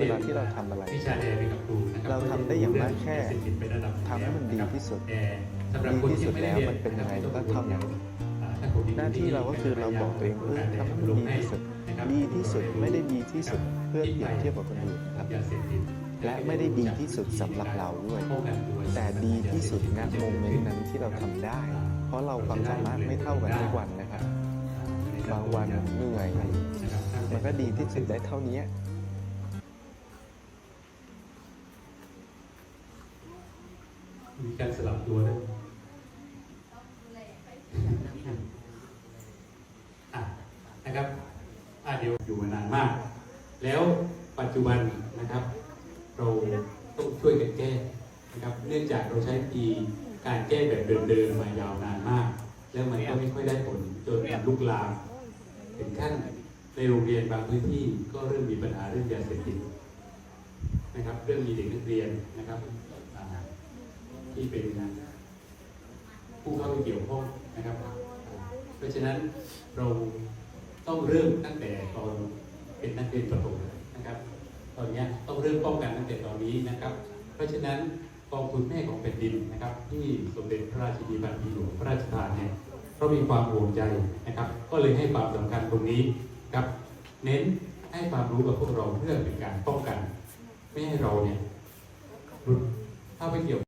เวลาที่เราทำอะไรวิชาแดนไปกับครูนะครับเราทำได้อย่างมากแค่สิทธิ์ไประดับทำให้มันดีที่สุดแต่สำหรับคนที่ไม่ได้เรียนดีที่สุดแล้วมันเป็นยังไงก็เท่านั้นอ่ถ้คหน้าที่เราก็คือเราบอกตัวเองเออทำให้มันดีที่สุดดีที่สุดไม่ได้ดีที่สุดเพื่อเปรียบเทียบกับคนอื่นนะครับยาเสพติดและไม่ได้ดีที่สุดสำหรับเราด้วยป้องกันตัวแต่ดีที่สุดณโมเมนต์นั้นที่เราทำได้ เพราะเราความสามารถไม่เท่ากันทุกวันนะครับบางวันเหนื่อยมันก็ดีที่สุดได้เท่านี้ มีการสลับตัวด้วยอะนะครับอะเดี๋ยวอยู่มานานมาก แล้วปัจจุบันนะครับ เราต้องช่วยกันแก้นะครับ เนื่องจากเราใช้ปีการแก้แบบเดิมๆมายาวนานมาก แล้วมันก็ไม่ค่อยได้ผลจนมันลุกลามถึงขั้นในโรงเรียนบางพื้นที่ก็เริ่มมีปัญหาเรื่องยาเสพติดนะครับ เรื่องมีเด็กนักเรียนนะครับ ที่เป็นผู้เข้าไปเกี่ยวข้องนะครับ เพราะฉะนั้นเราต้องเริ่มตั้งแต่ตอนเป็นนักเรียนประถมนะครับ ตอนนี้ต้องเริ่มป้องกันตั้งแต่ตอนนี้นะครับ เพราะฉะนั้นกองทุนแม่ของแผ่นดินนะครับ ที่สมเด็จพระราชินีบดีหลวงพระราชทานเนี่ยเพราะมีความห่วงใจนะครับ ก็เลยให้ความสำคัญตรงนี้ครับ เน้นให้ความรู้กับพวกเราเพื่อเป็นการป้องกัน ไม่ให้เราเนี่ยหลุดเข้าไปเกี่ยว